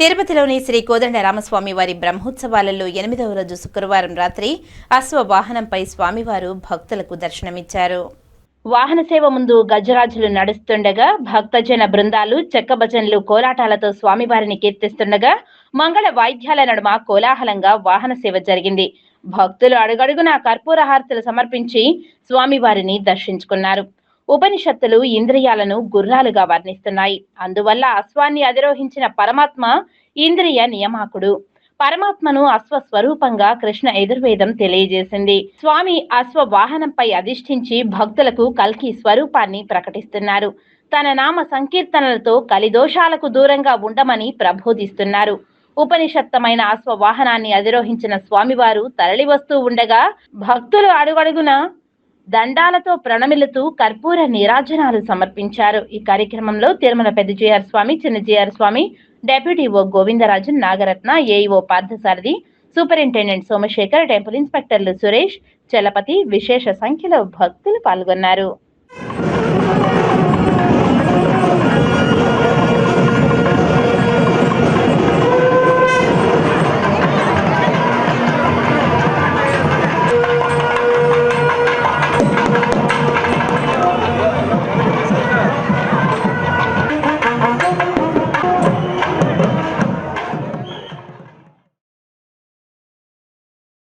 తిరుపతిలోని శ్రీ కోదండ రామస్వామి వారి బ్రహ్మోత్సవాలలో ఎనిమిదవ రోజు శుక్రవారం రాత్రి అశ్వవాహనంపై స్వామివారు భక్తులకు దర్శనమిచ్చారు. వాహన సేవ ముందు గజరాజులు నడుస్తుండగా భక్తజన బృందాలు చెక్క భజనలు కోలాటాలతో స్వామివారిని కీర్తిస్తుండగా మంగళ వాయిద్యాల నడుమ కోలాహలంగా వాహన సేవ జరిగింది. భక్తులు అడుగడుగున కర్పూర హారతులు సమర్పించి స్వామివారిని దర్శించుకున్నారు. ఉపనిషత్తులు ఇంద్రియాలను గుర్రాలుగా వర్ణిస్తున్నాయి. అందువల్ల అశ్వాన్ని అధిరోహించిన పరమాత్మ ఇంద్రియ నియామకుడు. పరమాత్మను అశ్వ స్వరూపంగా కృష్ణ ఎదుర్వేదం తెలియజేసింది. స్వామి అశ్వ వాహనంపై అధిష్ఠించి భక్తులకు కల్కి స్వరూపాన్ని ప్రకటిస్తున్నారు. తన నామ సంకీర్తనలతో కలిదోషాలకు దూరంగా ఉండమని ప్రబోధిస్తున్నారు. ఉపనిషత్తమైన అశ్వ వాహనాన్ని అధిరోహించిన స్వామివారు తరలి వస్తూ ఉండగా భక్తులు అడుగడుగున దండాలతో ప్రణమిలుతూ కర్పూర నీరాజనాలు సమర్పించారు. ఈ కార్యక్రమంలో తిరుమల పెద్ద జేఆర్ స్వామి చిన్న జేఆర్ స్వామి డెప్యూటీ ఓ Govindarajan Nagaratna AEO Parthasarathi superintendent Somasekhar temple ఇన్స్పెక్టర్లు Suresh Chalapathi విశేష సంఖ్యలో భక్తులు పాల్గొన్నారు.